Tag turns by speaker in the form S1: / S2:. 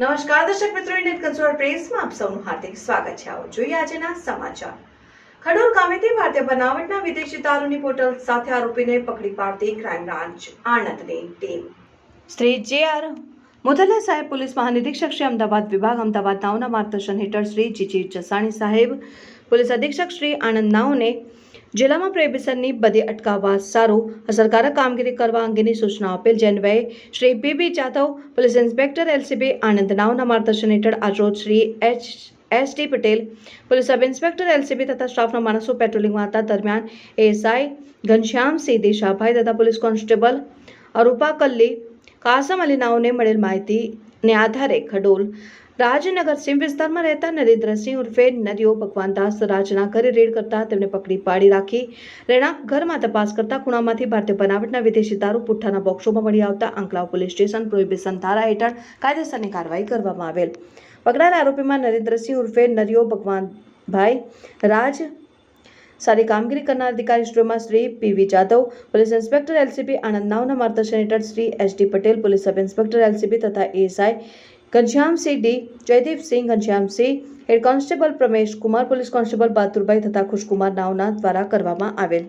S1: નમસ્કાર, દર્શક મિત્રો, ઇન્ડિયન કન્સ્યુલર પ્રેસમાં આપ સૌનું હાર્દિક સ્વાગત છે. આવો જોઈએ આજના સમાચાર. ખડોલ ગામેથી ભારતીય બનાવટના વિદેશી દારૂની પોટલ સાથે આરોપીને પકડી પાડતી ક્રાઇમ બ્રાન્ચ આણંદની ટીમ. શ્રી જે આર મુધલા સાહેબ પોલીસ મહાનિરીક્ષક શ્રી અમદાવાદ વિભાગ, અમદાવાદ નાઓના માર્ગદર્શન હેઠળ શ્રી જીજી જસાણી સાહેબ, પોલીસ અધિક્ષક શ્રી આણંદ નાઓને જિલ્લામાં પ્રોહિબિશનની બધી અટકાવવા સારું અસરકારક કામગીરી કરવા અંગેની સૂચના આપેલ જે Shri B B Jadhav, police inspector LCB Anand નાવના માર્ગદર્શન હેઠળ આજરોજ Shri H S T Patel, police sub inspector LCB તથા સ્ટાફના માણસો પેટ્રોલિંગમાં હતા દરમિયાન એએસઆઈ ઘનશ્યામસિંહ દેશાભાઈ તથા પોલીસ કોન્સ્ટેબલ અરૂપા કલ્લી, કાસમ અલી નાઓને મળેલ માહિતીને આધારે ખડોલ. રાજનગર સીમ વિસ્તારમાં રહેતા નરેન્દ્રસિંહ ઉર્ફે નરિયો ભગવાનદાસ રાજના ઘરે રેડ કરતા તેમને પકડી પાડી રાખી. રહેણાંક ઘરમાં તપાસ કરતા ખૂણામાંથી ભારતીય બનાવટના વિદેશી દારૂ પુઠ્ઠાના બોક્સોમાં મળી આવતા આંકલાવ પોલીસ સ્ટેશન પ્રોહિબિશન ધારા હેઠળ કાયદેસરની કાર્યવાહી કરવામાં આવેલ. પકડાયેલા આરોપીમાં નરેન્દ્રસિંહ ઉર્ફે નરિયો ભગવાનભાઈ રાજ સારી કામગીરી કરનાર અધિકારી શ્રીમાં Shri PV Jadav police inspector LCB Anand નાવના માર્ગદર્શન હેઠળ Shri S D Patel, police sub inspector LCB તથા ASI Ghanshyamsinh D Jaydeepsinh Ghanshyamsinh head constable Pramesh Kumar, police constable Bahadurbhai તથા ખુશકુમાર નાવના દ્વારા કરવામાં આવેલ.